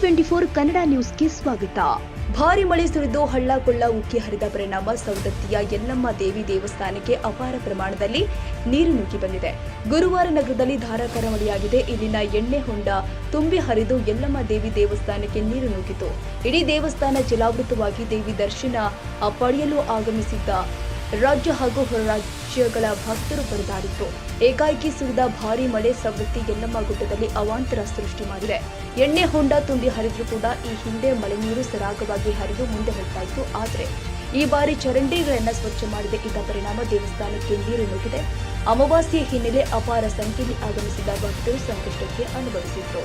Twenty four Kannada ನ್ಯೂಸ್ಗೆ ಸ್ವಾಗತ. ಭಾರಿ ಮಳೆ ಸುರಿದು ಹಳ್ಳ ಕೊಳ್ಳ ಉಕ್ಕಿ ಹರಿದ ಪರಿಣಾಮ ಸವದತ್ತಿಯ ಯಲ್ಲಮ್ಮ ದೇವಿ ದೇವಸ್ಥಾನಕ್ಕೆ ಅಪಾರ ಪ್ರಮಾಣದಲ್ಲಿ ನೀರು ನುಗ್ಗಿ ಬಂದಿದೆ. ಗುರುವಾರ ನಗರದಲ್ಲಿ ಧಾರಾಕಾರ ಮಳೆಯಾಗಿದೆ. ಇಲ್ಲಿನ ಎಣ್ಣೆ ಹೊಂಡ ತುಂಬಿ ಹರಿದು ಯಲ್ಲಮ್ಮ ದೇವಿ ದೇವಸ್ಥಾನಕ್ಕೆ ನೀರು ನುಗ್ಗಿತು. ಇಡೀ ದೇವಸ್ಥಾನ ಜಲಾವೃತವಾಗಿ ದೇವಿ ದರ್ಶನ ಪಡೆಯಲು ಆಗಮಿಸಿದ್ದ ರಾಜ್ಯ ಹಾಗೂ ಹೊರ ರಾಜ್ಯಗಳ ಭಕ್ತರು ಪರದಾಡಿತ್ತು ಏಕಾಏಕಿ ಸುರಿದ ಭಾರಿ ಮಳೆ ಸವೃತ್ತಿ ಯಲ್ಲಮ್ಮ ಗುಡ್ಡದಲ್ಲಿ ಅವಾಂತರ ಸೃಷ್ಟಿ ಮಾಡಿದೆ. ಎಣ್ಣೆ ಹೊಂಡ ತುಂಬಿ ಹರಿದ್ರೂ ಕೂಡ ಈ ಹಿಂದೆ ಮಳೆ ನೀರು ಸರಾಗವಾಗಿ ಹರಿದು ಮುಂದೆ ಹೋಗ್ತಾ ಇತ್ತು ಆದರೆ ಈ ಬಾರಿ ಚರಂಡಿಗಳನ್ನ ಸ್ವಚ್ಛ ಮಾಡದೆ. ಇದ್ದ ಪರಿಣಾಮ ದೇವಸ್ಥಾನಕ್ಕೆ ನೀರು ನುಗ್ಗಿದೆ. ಅಮಾವಾಸ್ಯೆ ಹಿನ್ನೆಲೆ ಅಪಾರ ಸಂಖ್ಯೆಯಲ್ಲಿ ಆಗಮಿಸಿದ ಭಕ್ತರು ಸಂಕಷ್ಟಕ್ಕೆ ಅನುಭವಿಸಿದ್ರು.